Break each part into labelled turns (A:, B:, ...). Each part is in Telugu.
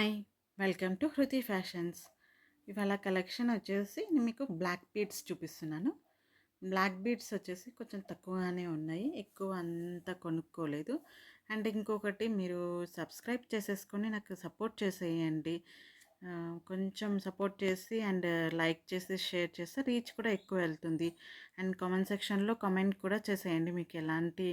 A: Hi! Welcome to Hruthi fashions. ఇవాళ కలెక్షన్ వచ్చేసి నేను మీకు బ్లాక్ బీడ్స్ చూపిస్తున్నాను. బ్లాక్ బీడ్స్ వచ్చేసి కొంచెం తక్కువగానే ఉన్నాయి. ఎక్కువ అంత కొనుక్కోలేదు. అండ్ ఇంకొకటి మీరు సబ్స్క్రైబ్ చేసేసుకొని నాకు సపోర్ట్ చేసేయండి. కొంచెం సపోర్ట్ చేసి అండ్ లైక్ చేసి షేర్ చేస్తే రీచ్ కూడా ఎక్కువ వెళ్తుంది. అండ్ కామెంట్ సెక్షన్లో కమెంట్ కూడా చేసేయండి మీకు ఎలాంటి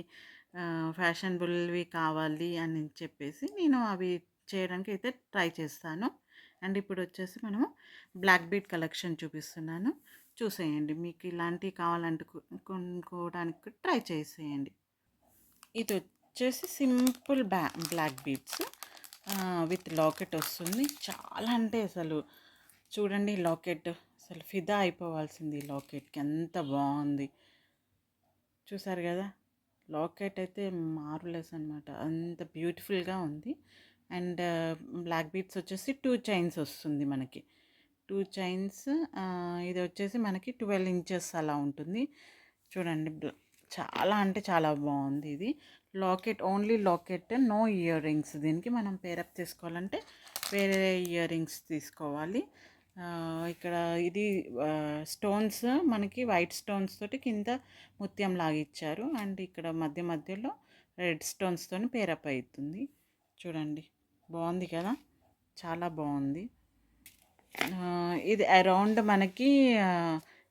A: ఫ్యాషనబుల్వి కావాలి అని చెప్పేసి నేను అవి చేయడానికి అయితే ట్రై చేస్తాను. అండ్ ఇప్పుడు వచ్చేసి మనము బ్లాక్ బీట్ కలెక్షన్ చూపిస్తున్నాను. చూసేయండి. మీకు ఇలాంటివి కావాలంటే కొనుక్కోవడానికి ట్రై చేసేయండి. ఇది వచ్చేసి సింపుల్ బ్యా బ్లాక్ బీట్స్. విత్ లాకెట్ వస్తుంది. చాలా అంటే అసలు చూడండి లాకెట్. అసలు ఫిదా అయిపోవాల్సింది ఈ లాకెట్కి. ఎంత బాగుంది. చూసారు కదా? లాకెట్ అయితే మారులెస్ అనమాట అంత బ్యూటిఫుల్గా ఉంది. అండ్ బ్లాక్ బీట్స్ వచ్చేసి టూ చైన్స్ వస్తుంది మనకి. టూ చైన్స్ ఇది వచ్చేసి మనకి ట్వెల్వ్ ఇంచెస్ అలా ఉంటుంది. చూడండి చాలా అంటే చాలా బాగుంది ఇది. Locket only locket no ear rings. దీనికి మనం పేరప్ తీసుకోవాలంటే వేరే ఇయర్ రింగ్స్ తీసుకోవాలి. ఇక్కడ ఇది స్టోన్స్ మనకి వైట్ స్టోన్స్ తోటి కింద ముత్యం లాగిచ్చారు అండ్ ఇక్కడ మధ్య మధ్యలో రెడ్ స్టోన్స్తో పేరప్ అవుతుంది చూడండి. బాగుంది కదా? చాలా బాగుంది. ఇది అరౌండ్ మనకి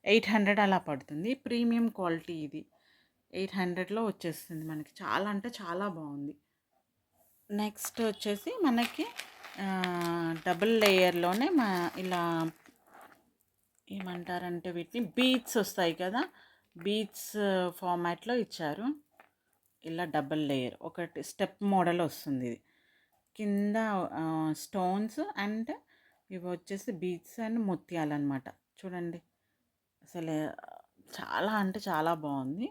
A: ఎయిట్ హండ్రెడ్ అలా పడుతుంది. ప్రీమియం క్వాలిటీ ఇది. ఎయిట్ హండ్రెడ్లో వచ్చేస్తుంది మనకి. చాలా అంటే చాలా బాగుంది. నెక్స్ట్ వచ్చేసి మనకి డబుల్ లేయర్లోనే మా ఇలా ఏమంటారంటే వీటిని? బీట్స్ వస్తాయి కదా? బీట్స్ ఫార్మాట్లో ఇచ్చారు. ఇలా డబుల్ లేయర్. ఒకటి స్టెప్ మోడల్ వస్తుంది ఇది. కింద స్టోన్స్ అండ్ ఇవి వచ్చేసి బీట్స్ అండ్ ముత్యాలు అనమాట చూడండి. అసలు చాలా అంటే చాలా బాగుంది.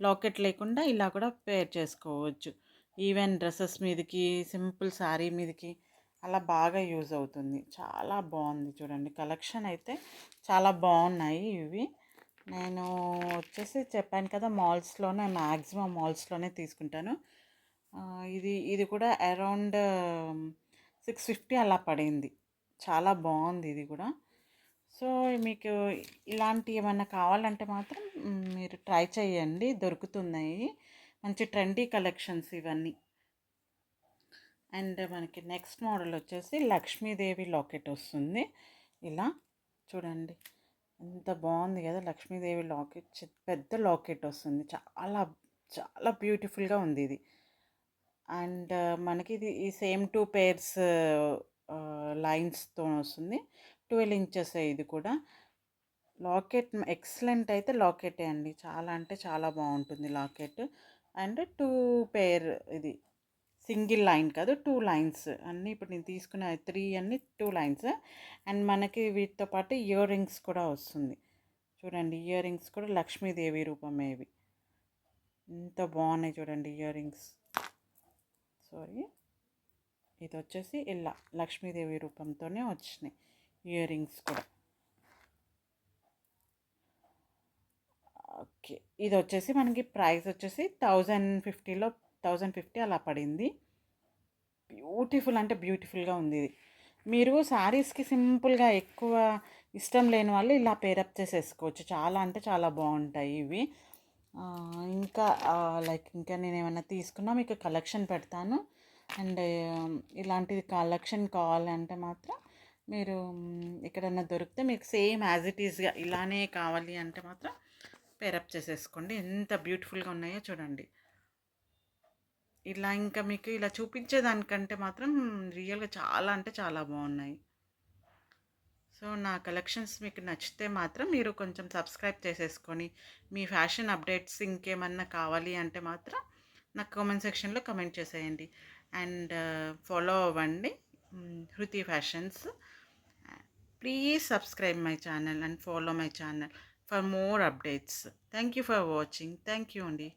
A: లాకెట్ లేకుండా ఇలా కూడా పేర్ చేసుకోవచ్చు. ఈవెన్ డ్రెస్సెస్ మీదకి సింపుల్ శారీ మీదకి అలా బాగా యూజ్ అవుతుంది. చాలా బాగుంది చూడండి. కలెక్షన్ అయితే చాలా బాగున్నాయి ఇవి. నేను వచ్చేసి చెప్పాను కదా మాల్స్లోనే మ్యాక్సిమం మాల్స్లోనే తీసుకుంటాను. ఇది ఇది కూడా అరౌండ్ సిక్స్ ఫిఫ్టీ అలా పడింది. చాలా బాగుంది ఇది కూడా. సో మీకు ఇలాంటి ఏమైనా కావాలంటే మాత్రం మీరు ట్రై చేయండి. దొరుకుతున్నాయి. మంచి ట్రెండీ కలెక్షన్స్ ఇవన్నీ. అండ్ మనకి నెక్స్ట్ మోడల్ వచ్చేసి లక్ష్మీదేవి లాకెట్ వస్తుంది. ఇలా చూడండి. ఎంత బాగుంది కదా లక్ష్మీదేవి లాకెట్. పెద్ద లాకెట్ వస్తుంది. చాలా చాలా బ్యూటిఫుల్గా ఉంది ఇది. అండ్ మనకి ఇది ఈ సేమ్ టూ పేర్స్ లైన్స్తో వస్తుంది ట్వెల్వ్ ఇంచెస్ ఇది కూడా. లాకెట్ ఎక్సలెంట్ అయితే లాకెటే అండి. చాలా అంటే చాలా బాగుంటుంది లాకెట్. అండ్ టూ పేర్ ఇది సింగిల్ లైన్ కాదు టూ లైన్స్. అన్నీ ఇప్పుడు నేను తీసుకున్న త్రీ అన్ని టూ లైన్స్. అండ్ మనకి వీటితో పాటు ఇయర్ రింగ్స్ కూడా వస్తుంది. చూడండి ఇయర్ రింగ్స్ కూడా లక్ష్మీదేవి రూపమేవి. ఎంత బాగున్నాయి చూడండి ఇయర్ రింగ్స్. సారీ. ఇది వచ్చేసి ఇలా లక్ష్మీదేవి రూపంతోనే వచ్చినాయి ఇయర్ రింగ్స్ కూడా. ఓకే. ఇది వచ్చేసి మనకి ప్రైస్ వచ్చేసి థౌజండ్ ఫిఫ్టీలో థౌజండ్ ఫిఫ్టీ అలా పడింది. బ్యూటిఫుల్ అంటే బ్యూటిఫుల్గా ఉంది ఇది. మీరు శారీస్కి సింపుల్గా ఎక్కువ ఇష్టం లేని వాళ్ళు ఇలా పేరప్ చేసేసుకోవచ్చు. చాలా అంటే చాలా బాగుంటాయి ఇవి. ఇంకా లైక్ ఇంకా నేను ఏమైనా తీసుకున్నా మీకు కలెక్షన్ పెడతాను. అండ్ ఇలాంటిది కలెక్షన్ కావాలంటే మాత్రం మీరు ఎక్కడన్నా దొరికితే మీకు సేమ్ యాజ్ ఇట్ ఈస్గా ఇలానే కావాలి అంటే మాత్రం పేరప్ చేసేసుకోండి. ఎంత బ్యూటిఫుల్గా ఉన్నాయో చూడండి. ఇలా ఇంకా మీకు ఇలా చూపించేదానికంటే మాత్రం రియల్గా చాలా అంటే చాలా బాగున్నాయి. సో నా కలెక్షన్స్ మీకు నచ్చితే మాత్రం మీరు కొంచెం సబ్స్క్రైబ్ చేసేసుకొని మీ ఫ్యాషన్ అప్డేట్స్ ఇంకేమన్నా కావాలి అంటే మాత్రం నాకు కామెంట్ సెక్షన్లో కమెంట్ చేసేయండి. అండ్ ఫాలో అవ్వండి. Hruthi fashions. Please subscribe my channel and follow my channel for more updates. Thank you for watching. Thank you అండి.